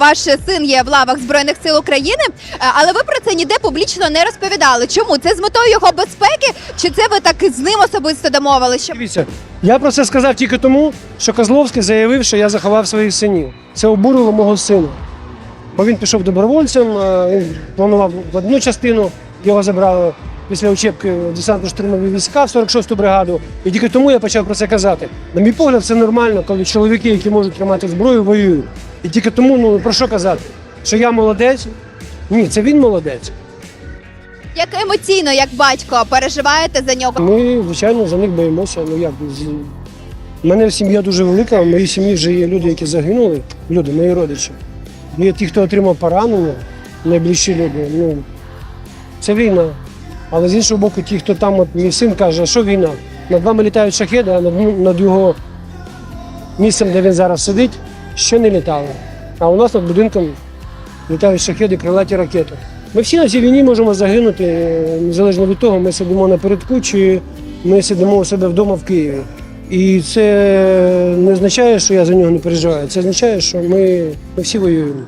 Ваш син є в лавах Збройних сил України, е, але ви про це ніде публічно не розповідали. Чому? Це з метою його безпеки? Чи це ви так з ним особисто домовилися? Дивіться, я про це сказав тільки тому, що Козловський заявив, що я заховав своїх синів. Це обурило мого сина. Бо він пішов добровольцем, е, він планував в одну частину, його забрали після учебки в десантно-штурмові війська в 46-ту бригаду. І тільки тому я почав про це казати. На мій погляд, це нормально, коли чоловіки, які можуть тримати зброю, воюють. І тільки тому, ну про що казати? Що я молодець? Ні, це він молодець. Як емоційно, як батько, переживаєте за нього? Ми, звичайно, за них боїмося. Ну як у мене сім'я дуже велика, в моїй сім'ї вже є люди, які загинули, люди, мої родичі. Є ті, хто отримав поранення, найближчі люди. Ну, це війна. Але з іншого боку, ті, хто там, от мій син каже, що війна? Над вами літають шахеди, а над, над його місцем, де він зараз сидить, ще не літали. А у нас над будинком літають шахеди, крилаті ракети. Ми всі на цій війні можемо загинути, е, незалежно від того, ми сидимо напередку чи ми сидимо у себе вдома в Києві. І це не означає, що я за нього не переживаю. Це означає, що ми, ми всі воюємо.